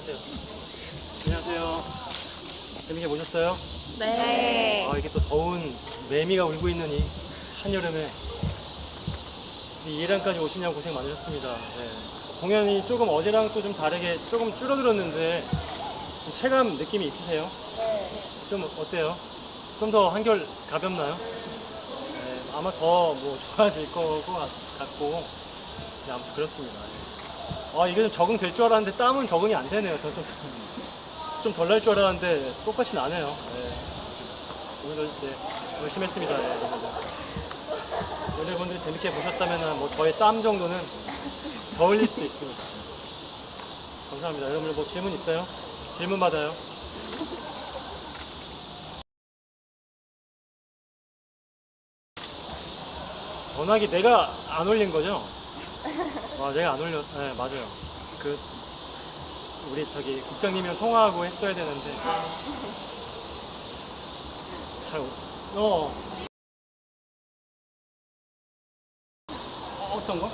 안녕하세요. 안녕하세요. 재밌게 보셨어요? 네. 아, 이게 또 더운 매미가 울고 있는 이 한여름에 이 예랑까지 오시냐고 고생 많으셨습니다. 네. 공연이 조금 어제랑 또 좀 다르게 조금 줄어들었는데 좀 체감 느낌이 있으세요? 좀 어때요? 좀 더 한결 가볍나요? 네, 아마 더 뭐 좋아질 거 같고 네, 아무튼 그렇습니다. 아 이게 좀 적응 될 줄 알았는데 땀은 적응이 안 되네요. 저좀 덜 날 줄 알았는데 똑같이 나네요. 네. 오늘도 이제 열심히 했습니다. 네, 여러분들. 여러분들이 재밌게 보셨다면 뭐 저의 땀 정도는 더 흘릴 수도 있습니다. 감사합니다. 여러분들 뭐 질문 있어요? 질문 받아요. 전화기 내가 안 올린 거죠? 와, 내가 안 올렸, 네, 맞아요. 그, 우리 저기 국장님이랑 통화하고 했어야 되는데. 잘, 못- 어. 어, 어떤 거?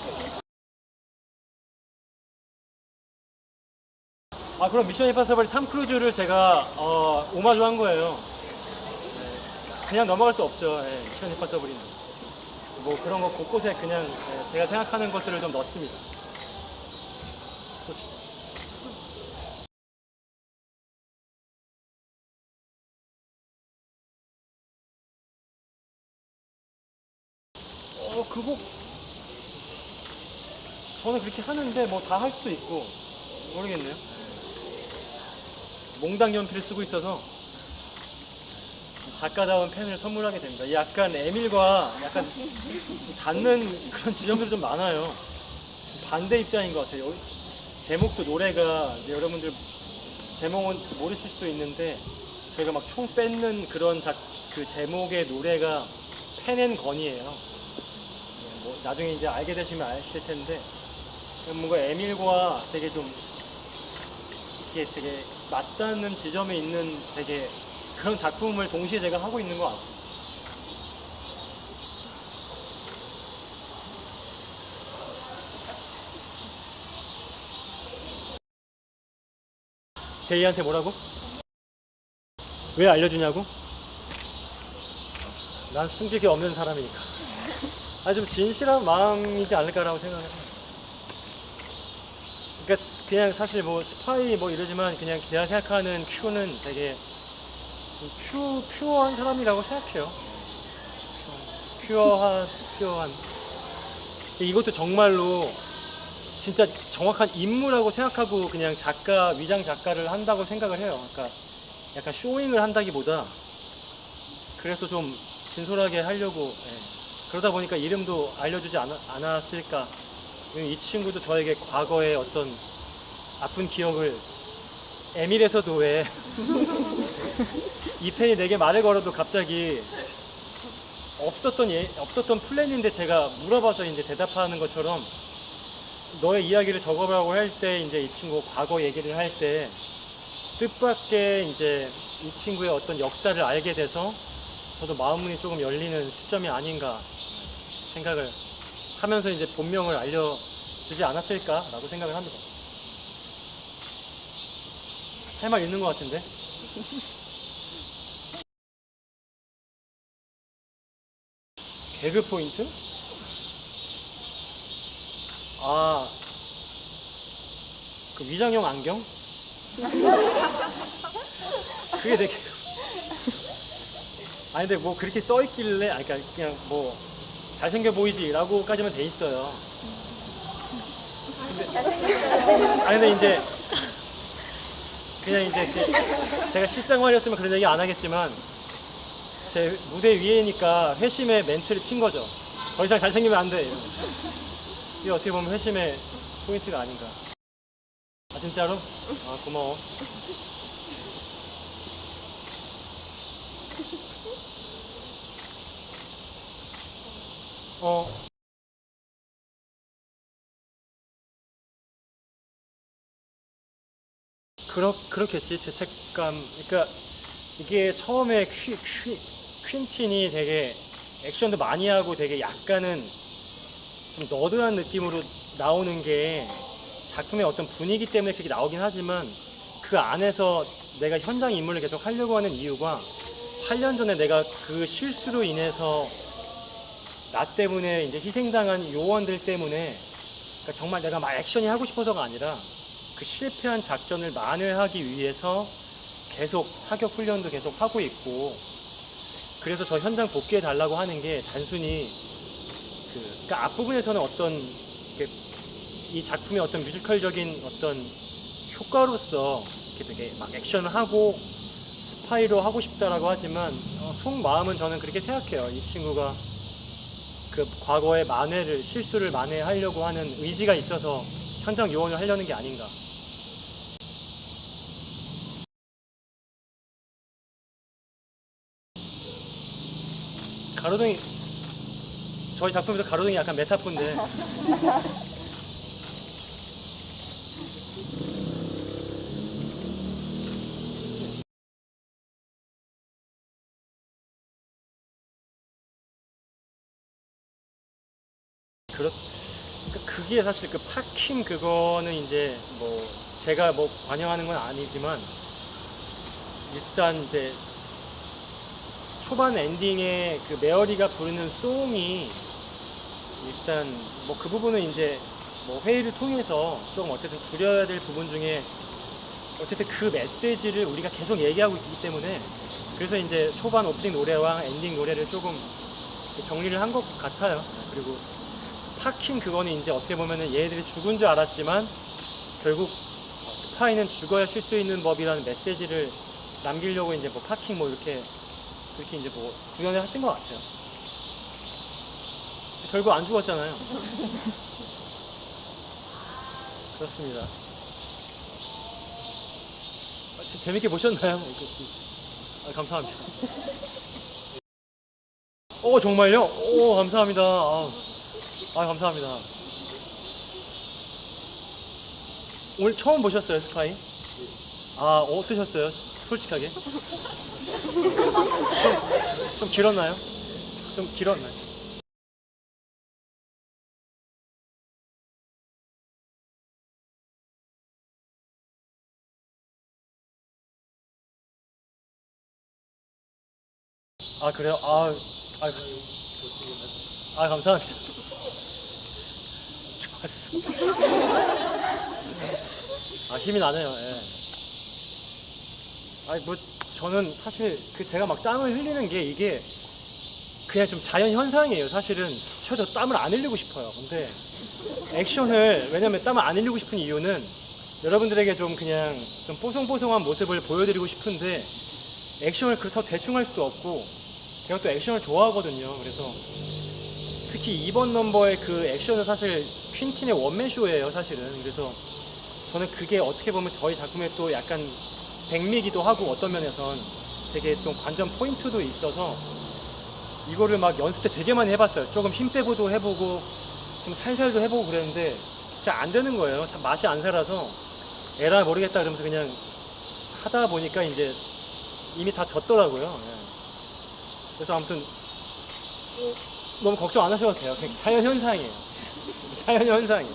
아, 그럼 미션 임파서블 탐 크루즈를 제가, 어, 오마주 한 거예요. 네, 그냥 넘어갈 수 없죠. 예, 미션 임파서블이는. 뭐 그런 거 곳곳에 그냥 예, 제가 생각하는 것들을 좀 넣습니다. 어, 그거 저는 그렇게 하는데 뭐 다 할 수도 있고 모르겠네요. 몽당 연필을 쓰고 있어서 작가다운 펜을 선물하게 됩니다. 약간 에밀과 약간 좀 닿는 그런 지점들이 좀 많아요. 반대 입장인 것 같아요. 제목도 노래가 여러분들 제목은 모르실 수도 있는데 저희가 막 총 뺏는 그런 작, 그 제목의 노래가 펜앤 건이에요. 네, 뭐 나중에 이제 알게 되시면 아실 텐데 뭔가 에밀과 되게 좀 이렇게 되게 맞닿는 지점에 있는 되게 그런 작품을 동시에 제가 하고 있는 것 같아요. 제이한테 뭐라고? 왜 알려주냐고? 난 숨길 게 없는 사람이니까. 아, 좀 진실한 마음이지 않을까라고 생각해요. 그러니까 그냥 사실 뭐 스파이 뭐 이러지만 그냥 제가 생각하는 큐는 되게 좀 퓨, 퓨어한 사람이라고 생각해요. 퓨어한, 퓨어한. 이것도 정말로 진짜 정확한 인물하고 생각하고 그냥 작가, 위장 작가를 한다고 생각을 해요. 그러니까 약간 쇼잉을 한다기보다 그래서 좀 진솔하게 하려고 예. 그러다 보니까 이름도 알려주지 않, 않았을까. 이 친구도 저에게 과거의 어떤 아픈 기억을 에밀에서도 왜 이 팬이 내게 말을 걸어도 갑자기 없었던 예, 없었던 플랜인데 제가 물어봐서 이제 대답하는 것처럼 너의 이야기를 적어보라고 할 때 이제 이 친구 과거 얘기를 할 때 뜻밖의 이제 이 친구의 어떤 역사를 알게 돼서 저도 마음문이 조금 열리는 시점이 아닌가 생각을 하면서 이제 본명을 알려주지 않았을까라고 생각을 합니다. 할 말 있는 것 같은데? 개그 포인트? 아, 그 위장형 안경? 그게 내 개그. 아니, 근데 뭐 그렇게 써 있길래, 아, 그러니까 그냥 뭐 잘생겨 보이지라고까지만 돼 있어요. 아니, 근데 이제 그냥 이제 그 제가 실생활이었으면 그런 얘기 안 하겠지만 제 무대 위에니까 회심의 멘트를 친 거죠. 더 이상 잘생기면 안 돼. 이러면서. 이게 어떻게 보면 회심의 포인트가 아닌가. 아 진짜로? 아 고마워. 어. 그렇, 그렇겠지, 죄책감. 그러니까 이게 처음에 퀴, 퀴, 퀸틴이 되게 액션도 많이 하고 되게 약간은 좀 너드한 느낌으로 나오는 게 작품의 어떤 분위기 때문에 그렇게 나오긴 하지만 그 안에서 내가 현장 임무를 계속 하려고 하는 이유가 8년 전에 내가 그 실수로 인해서 나 때문에 이제 희생당한 요원들 때문에 그러니까 정말 내가 막 액션이 하고 싶어서가 아니라 그 실패한 작전을 만회하기 위해서 계속 사격 훈련도 계속 하고 있고 그래서 저 현장 복귀해 달라고 하는 게 단순히 그 그러니까 앞부분에서는 어떤 이 작품의 어떤 뮤지컬적인 어떤 효과로서 이렇게 되게 막 액션을 하고 스파이로 하고 싶다라고 하지만 어, 속 마음은 저는 그렇게 생각해요. 이 친구가 그 과거의 만회를 실수를 만회하려고 하는 의지가 있어서 현장 요원을 하려는 게 아닌가. 가로등이 저희 작품에서 가로등이 약간 메타포인데. 그렇 그러니까 그게 사실 그 파킹 그거는 이제 뭐 제가 뭐 관여하는 건 아니지만 일단 이제 초반 엔딩에 그 메어리가 부르는 송이 일단 뭐 그 부분은 이제 뭐 회의를 통해서 조금 어쨌든 줄여야 될 부분 중에 어쨌든 그 메시지를 우리가 계속 얘기하고 있기 때문에 그래서 이제 초반 오프닝 노래와 엔딩 노래를 조금 정리를 한 것 같아요. 그리고 파킹 그거는 이제 어떻게 보면은 얘네들이 죽은 줄 알았지만 결국 스파이는 죽어야 쉴 수 있는 법이라는 메시지를 남기려고 이제 뭐 파킹 뭐 이렇게 그렇게 이제 뭐 구현을 하신 것 같아요. 결국 안 죽었잖아요. 그렇습니다. 아, 재- 재밌게 보셨나요? 아, 감사합니다. 오 정말요? 오 감사합니다. 아, 아 감사합니다. 오늘 처음 보셨어요 스파이? 아 어떠셨어요? 솔직하게? 좀, 좀 길었나요? 좀 길었나요? 아 그래요? 아, 아, 아 감사합니다. 좋았어. 아 힘이 나네요. 예. 아니 뭐 저는 사실 그 제가 막 땀을 흘리는 게 이게 그냥 좀 자연 현상이에요. 사실은 저도 땀을 안 흘리고 싶어요. 근데 액션을 왜냐면 땀을 안 흘리고 싶은 이유는 여러분들에게 좀 그냥 좀 뽀송뽀송한 모습을 보여드리고 싶은데 액션을 그렇다고 대충 할 수도 없고 제가 또 액션을 좋아하거든요. 그래서 특히 2번 넘버의 그 액션은 사실 퀸틴의 원맨 쇼예요. 사실은 그래서 저는 그게 어떻게 보면 저희 작품의 또 약간 백미기도 하고 어떤 면에선 되게 좀 관전 포인트도 있어서 이거를 막 연습 때 되게 많이 해봤어요. 조금 힘 빼고도 해보고 좀 살살도 해보고 그랬는데 잘 안 되는 거예요. 사- 맛이 안 살아서 에라 모르겠다 그러면서 그냥 하다 보니까 이제 이미 다 졌더라고요. 예. 그래서 아무튼 너무 걱정 안 하셔도 돼요. 자연 현상이에요. 자연 현상이에요.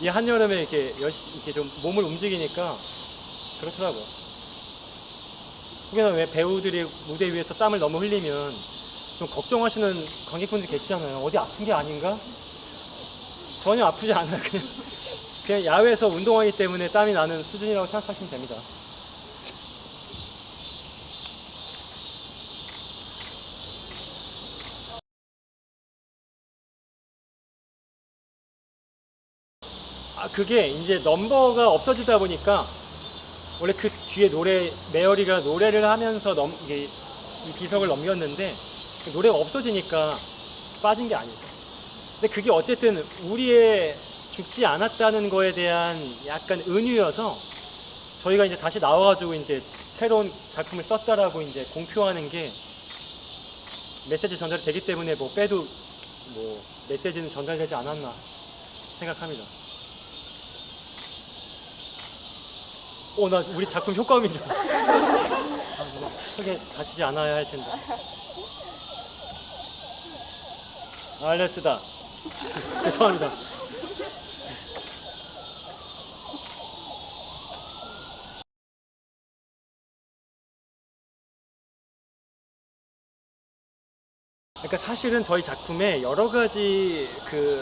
이 한여름에 이렇게 이렇게 좀 몸을 움직이니까 그렇더라고요. 혹여나 왜 배우들이 무대 위에서 땀을 너무 흘리면 좀 걱정하시는 관객분들 계시잖아요. 어디 아픈 게 아닌가? 전혀 아프지 않아요. 그냥, 그냥 야외에서 운동하기 때문에 땀이 나는 수준이라고 생각하시면 됩니다. 아, 그게 이제 넘버가 없어지다 보니까 원래 그 뒤에 노래, 메어리가 노래를 하면서 넘, 이게 이 비석을 넘겼는데 그 노래가 없어지니까 빠진 게 아니죠. 근데 그게 어쨌든 우리의 죽지 않았다는 거에 대한 약간 은유여서 저희가 이제 다시 나와가지고 이제 새로운 작품을 썼다라고 이제 공표하는 게 메시지 전달이 되기 때문에 뭐 빼도 뭐 메시지는 전달되지 않았나 생각합니다. 어, 나 우리 작품 효과음인 줄 알았어. 크게 다치지 않아야 할 텐데. 알레스다. 죄송합니다. 그러니까 사실은 저희 작품에 여러 가지 그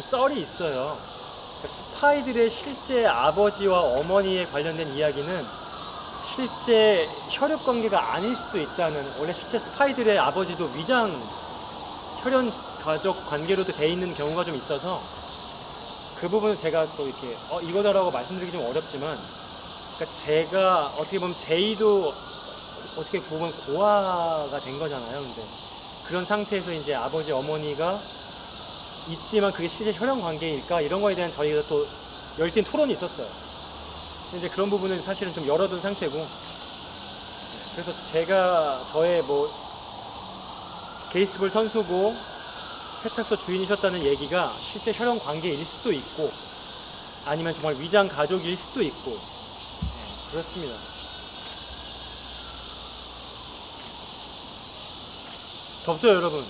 썰이 있어요. 그러니까 스파이들의 실제 아버지와 어머니에 관련된 이야기는 실제 혈육 관계가 아닐 수도 있다는 원래 실제 스파이들의 아버지도 위장 혈연 가족 관계로도 돼 있는 경우가 좀 있어서 그 부분은 제가 또 이렇게 어 이거다라고 말씀드리기 좀 어렵지만 그러니까 제가 어떻게 보면 제이도 어떻게 보면 고아가 된 거잖아요. 근데 그런 상태에서 이제 아버지 어머니가 있지만 그게 실제 혈연 관계일까 이런 거에 대한 저희가 또 열띤 토론이 있었어요. 이제 그런 부분은 사실은 좀 열어둔 상태고 그래서 제가 저의 뭐 게이스볼 선수고 세탁소 주인이셨다는 얘기가 실제 혈연 관계일 수도 있고 아니면 정말 위장 가족일 수도 있고 네, 그렇습니다. 덥죠 여러분?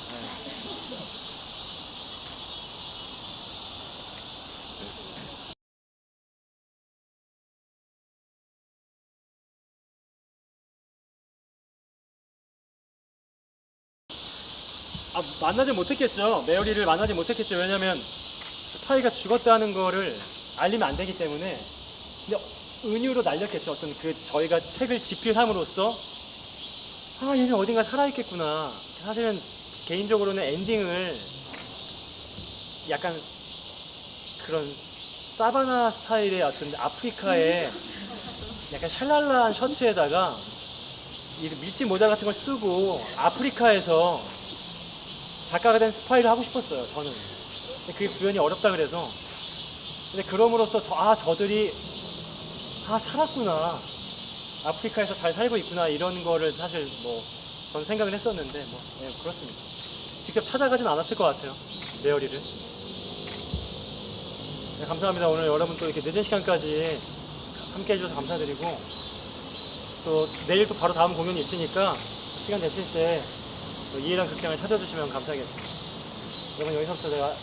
아, 만나지 못했겠죠. 메어리를 만나지 못했겠죠. 왜냐면 스파이가 죽었다는 거를 알리면 안 되기 때문에. 근데 은유로 날렸겠죠. 어떤 그 저희가 책을 집필함으로써 아 얘는 어딘가 살아있겠구나. 사실은 개인적으로는 엔딩을 약간 그런 사바나 스타일의 어떤 아프리카의 약간 샬랄라한 셔츠에다가 이 밀짚 모자 같은 걸 쓰고 아프리카에서 작가가 된 스파이를 하고 싶었어요, 저는. 근데 그게 구현이 어렵다 그래서. 근데 그럼으로써 저, 아, 저들이, 아, 살았구나. 아프리카에서 잘 살고 있구나. 이런 거를 사실 뭐, 전 생각을 했었는데, 뭐, 네, 그렇습니다. 직접 찾아가진 않았을 것 같아요. 메어리를. 네, 감사합니다. 오늘 여러분 또 이렇게 늦은 시간까지 함께 해주셔서 감사드리고, 또 내일 또 바로 다음 공연이 있으니까 시간 되실 때 또 이해랑 극장을 찾아주시면 감사하겠습니다. 여러분 여기서부터 제가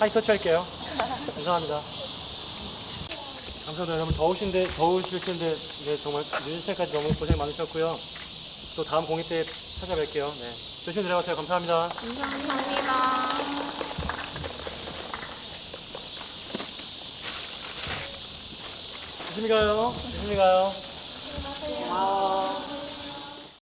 하이터치 할게요. 감사합니다. 감사합니다. 여러분 더우신데 더우실 텐데 네, 정말 늦은 시간까지 너무 고생 많으셨고요. 또 다음 공연 때 찾아뵐게요. 네. 조심히 들어가세요. 감사합니다. 감사합니다. 조심히 가요. 조심히 가요. 고마워.